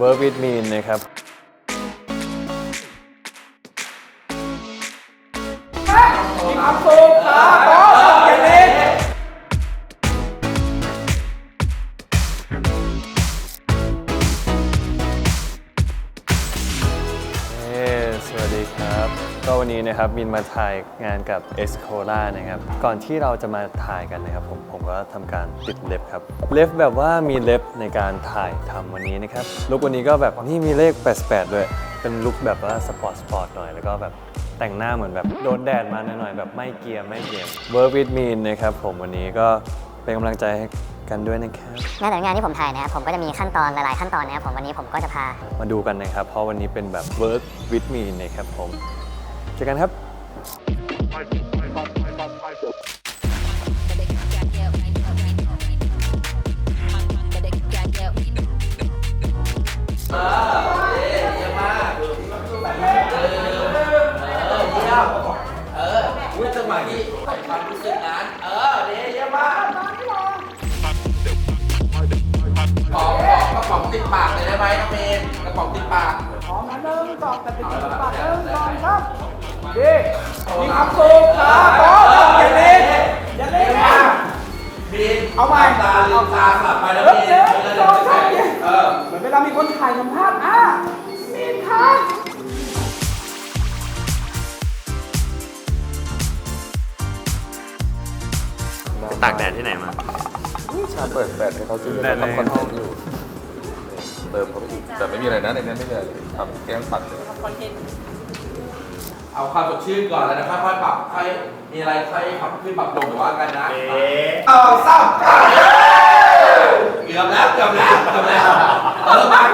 Work with me นะครับ ก็วันนี้นะครับมินมาถ่ายงานกับ e x c o l a นะครับ ก่อนที่เราจะมาถ่ายกันนะครับผมผมก็ทำการติดเล็บครับ เล็บแบบว่ามีเล็บในการถ่ายทำวันนี้นะครับลุควันนี้ก็แบบนี่มีเลข 88 ด้วย เป็นลุคแบบว่าสปอร์ตสปอร์ตหน่อยแล้วก็แบบแต่งหน้าเหมือนแบบโดนแดดมาหน่อยๆแบบไม่เกรียมไม่เกรียม Work with me นะครับผมวันนี้ก็เป็นกำลังใจให้กันด้วยนะครับงานแต่ละงานที่ผมถ่ายนะครับผมก็จะมีขั้นตอนหลายๆขั้นตอนนะครับผมวันนี้ผมก็จะพา มาดูกันนะครับ เพราะวันนี้เป็นแบบ work with me นะครับผม เจอกันครับอุ้ยจังหวะนี้ความรู้สึกนั้นเออเดี๋ยวมาขอขอกระป๋องติดปากเลยได้ไหมน้องเมนกระป๋องติดปาก พร้อมนะหนึ่งสองแต่เป็นจังหวะหนึ่งสองสามดี มีความสุขครับพร้อมอย่าเล่นอย่าเล่นนะบินเอาใหม่ตาลืมตาสลับไปแล้วเริ่มบินเดินเออสองสามเออเหมือนเวลามีคนถ่ายสัมภาษณ์อะมีนครับตากแดดที่ไหนมาชาเปิดแบตให้เขาซื้อแบตในทำคอนเทนต์อยู่เติมเข้าไปอีกแต่ไม่มีอะไรนะในนั้นไม่มีอะไรทำแกล้งปัดเลยเอาความสดชื่นก่อนแล้วนะค่อยๆปรับค่อยมีอะไรค่อยปรับขึ้นปรับลงหรือว่ากันนะเอาสามเกือบแล้วเกือบแล้วเกือบแล้วเออมามามามา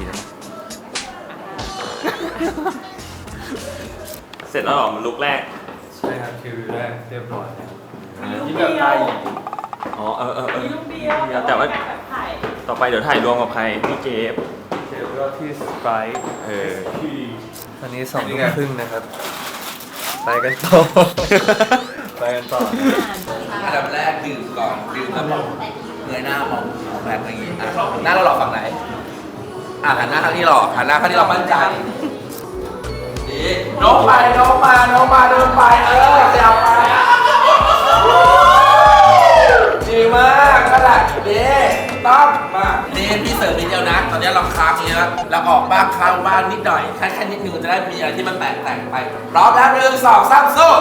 ทีได้ไหมเสร็จแล้วเหรอมันลุกแรก ใช่ครับคือแรกเรียบร้อยที่แบบตายอ๋อเออเออเออแต่ว่าต่อไปเดี๋ยวถ่ายรวมกับใครพี่เจฟเดี๋ยวก็ที่สไปร์ เออที่ตอนนี้สองทุ่มครึ่งนะครับ ไปกันต่อ ไปกันต่ออันดับแรกดื่มก่อนดื่มแล้วมองเงยหน้ามองแบบอย่างนี้อะหน้าเราหลอกฝั่งไหน อะหันหน้าข้างที่หลอกหันหน้าข้างที่เรามั่นใจดีโน้มไปโน้มมาโน้มมาเดินไปเออเสียบไปดีมากนั่นแหละดีต้องมาดีพี่เสริมนิดเดียวนะ ตอนนี้เราค้างเยอะแล้วออกบ้างค้างบ้างนิดหน่อยแค่แค่นิดนึงจะได้มีอะไรที่มันแตกแต่งไปพร้อมแล้วหนึ่งสองสามสู้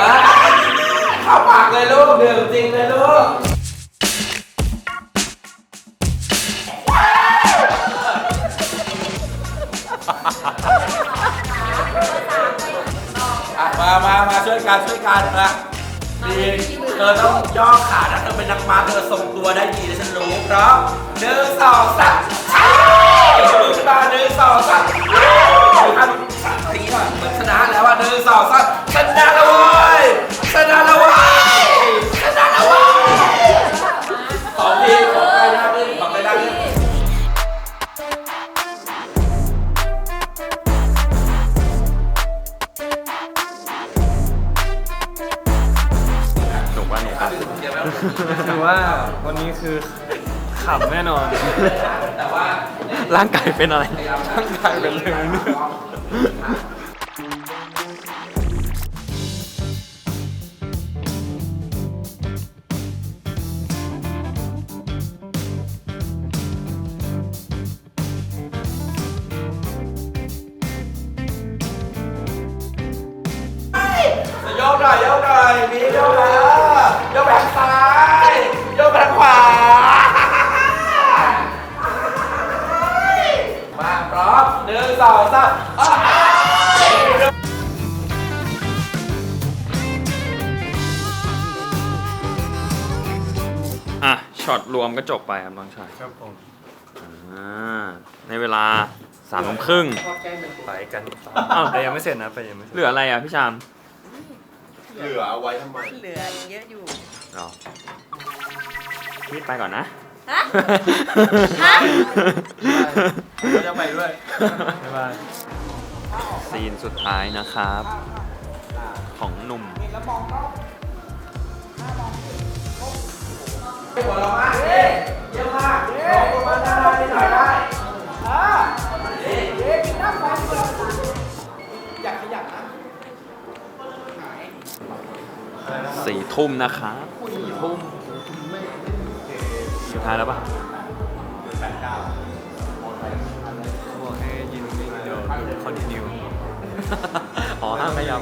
มาเข้าปากเลยลูกดื่มจริงเลยลูก มามามาช่วยกันช่วยกันนะดีเธอต้องย่อขานะเธอเป็นนักมาเธอทรงตัวได้ดีนะฉันรู้เพราะหนึ่งสองสามมือขึ้นมาหนึ่งสองสาม คือว่าวันนี้คือขำแน่นอนแต่ว่าร่างกายเป็นอะไร ร่างกายเป็นเรื่องเนื้อ ช็อตรวมก็จบไปครับน้องชายครับผมอ่าในเวลาสามโมงครึ่งไปกันต่ออ้าวแต่ยังไม่เสร็จนะไปยังไม่เสร็จเหลืออะไรอะพี่ชามเหลือเอาไว้ทำไมเหลืออีกเยอะอยู่รอพี่ไปก่อนนะ ฮะ ฮะเขาจะไปด้วยบ๊ายบายซีนสุดท้ายนะครับ ของหนุ่ม หัวเรามากเย้เยี่ยมากลงประมาณด้านหน้านิดหน่อยได้อ่าเด็กกินน้ำก่อนอยากขยันนะสี่ทุ่มนะครับสี่ทุ่มสุดท้ายแล้วป่ะเขาบอกให้ยินนิ่งเดี๋ยวคอนติเนียอ๋อห้ามขยับ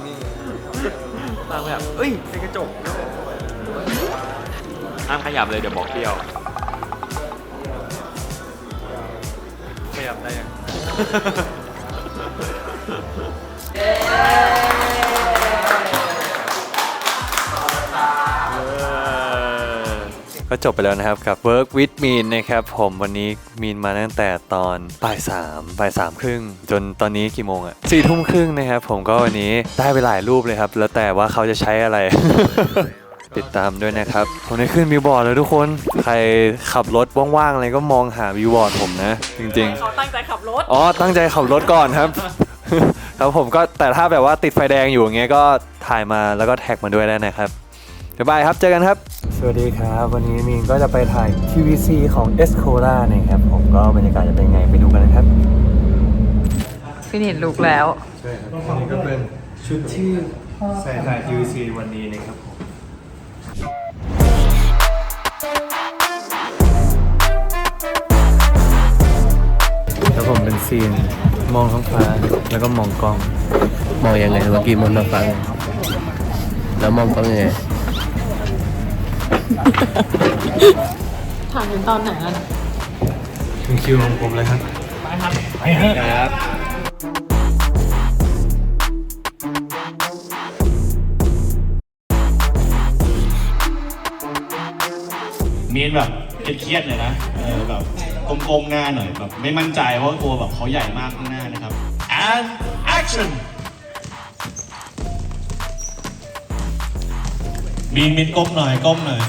ห้ามขยับเอ้ยเป็นกระจก ห้ามขยับเลยเดี๋ยวบอกเที่ยว ขยับได้ยัง ก็จบไปแล้วนะครับกับ Work with Mean นะครับผมวันนี้มีนมาตั้งแต่ตอนบ่ายสามบ่ายสามครึ่งจนตอนนี้กี่โมงอะสี่ทุ่มครึ่งนะครับผมก็วันนี้ได้ไปหลายรูปเลยครับ แล้วแต่ว่าเขาจะใช้อะไร ติดตามด้วยนะครับ ผมได้ขึ้นบิวบอร์ดเลยทุกคน ใครขับรถว่างๆอะไรก็มองหาบิวบอร์ดผมนะ จริงๆเขาตั้งใจขับรถอ๋อ ตั้งใจขับรถก่อนครับ ครับผมก็แต่ถ้าแบบว่าติดไฟแดงอยู่อย่างเงี้ยก็ถ่ายมาแล้วก็แท็กมาด้วยได้นะครับบ๊ายบายครับ เจอกันครับ สวัสดีครับ วันนี้มีนก็จะไปถ่าย TVC ของ e s c o l a นะครับ ผมก็บรรยากาศจะเป็นไงไปดูกันนะครับ ฟินเห็นลุกแล้ว ใช่ครับอันนี้ก็เป็นชุดที่ใส่ถ่าย TVC วันนี้นะครับผม ซีน มองท้องฟ้าแล้วก็มองกล้อง มองยังไงเมื่อกี้มองน้ำฟังแล้วมองต้องยังไงถามถึงตอนไหนอะถึงคิวของผมเลยครับ ไปครับไปครับมีนแบบเครียดๆหน่อยนะเออแบบ กลมๆหน้าหน่อยแบบไม่มั่นใจเพราะว่าตัวแบบเขาใหญ่มากข้างหน้านะครับ and action มีนมินก้มหน่อยก้มหน่อย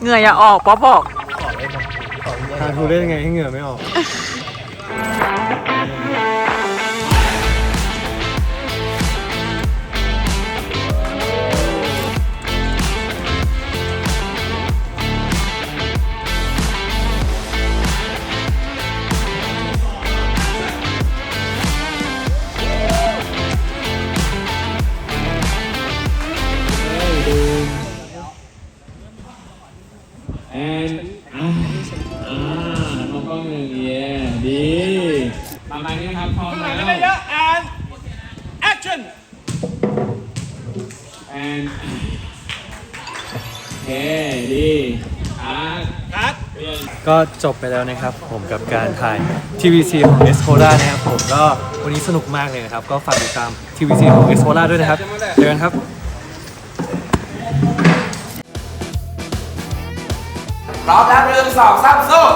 เหงื่ออย่าออกป๊อปบอก ทางทูเล่นไงให้เหงื่อไม่ออก and อ่าอ่ามองกล้องหนึ่งเย่ดีประมาณนี้นะครับพร้อมแล้วเยอะ and action and โอเคดีคัดคัด ก็จบไปแล้วนะครับผมกับการถ่าย TVC ของ e s c o l a นะครับผมก็วันนี้สนุกมากเลยนะครับ ก็ฝากติดตาม TVC ของ e s c o l a ด้วยนะครับเจอกันครับ พร้อมแล้วหนึ่งสองสามสู้